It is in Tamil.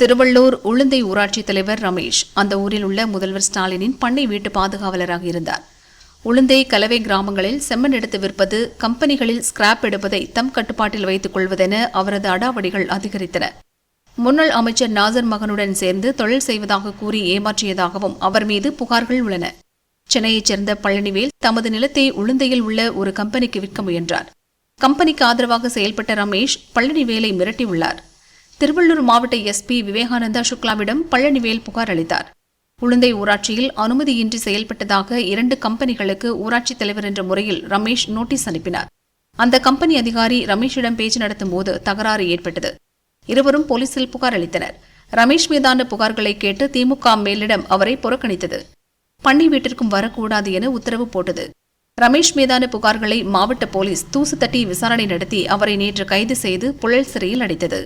திருவள்ளூர் உளுந்தை ஊராட்சி தலைவர் ரமேஷ். அந்த ஊரில் உள்ள முதல்வர் ஸ்டாலினின் பண்ணை வீட்டு பாதுகாவலராக இருந்தார். உளுந்தை கலவை கிராமங்களில் செம்மண் எடுத்து விற்பது கம்பெனிகளில் ஸ்கிராப் எடுப்பதை தம் கட்டுப்பாட்டில் வைத்துக் கொள்வதென அவரது அடாவடிகள் அதிகரித்தன. முன்னாள் அமைச்சர் நாசர் மகனுடன் சேர்ந்து தொழில் செய்வதாக கூறி ஏமாற்றியதாகவும் அவர் மீது புகார்கள் உள்ளன. சென்னையைச் சேர்ந்த பழனிவேல் தமது நிலத்தை உளுந்தையில் உள்ள ஒரு கம்பெனிக்கு விற்க முயன்றார். கம்பெனிக்கு ஆதரவாக செயல்பட்ட ரமேஷ் பழனிவேலை மிரட்டியுள்ளார். திருவள்ளூர் மாவட்ட எஸ்பி விவேகானந்தா சுக்லாவிடம் பழனிவேல் புகார் அளித்தார். உளுந்தை ஊராட்சியில் அனுமதியின்றி செயல்பட்டதாக இரண்டு கம்பெனிகளுக்கு ஊராட்சித் தலைவர் என்ற முறையில் ரமேஷ் நோட்டீஸ் அனுப்பினார். அந்த கம்பெனி அதிகாரி ரமேஷிடம் பேச்சு நடத்தும் போது தகராறு ஏற்பட்டது. இருவரும் போலீசில் புகார் அளித்தனர். ரமேஷ் மீதான புகார்களை கேட்டு திமுக மேலிடம் அவரை புறக்கணித்தது. பண்ணி வீட்டிற்கும் வரக்கூடாது என உத்தரவு போட்டது. ரமேஷ் மீதான புகார்களை மாவட்ட போலீஸ் தூசு தட்டி விசாரணை நடத்தி அவரை நேற்று கைது செய்து புழல் சிறையில் அடைத்தது.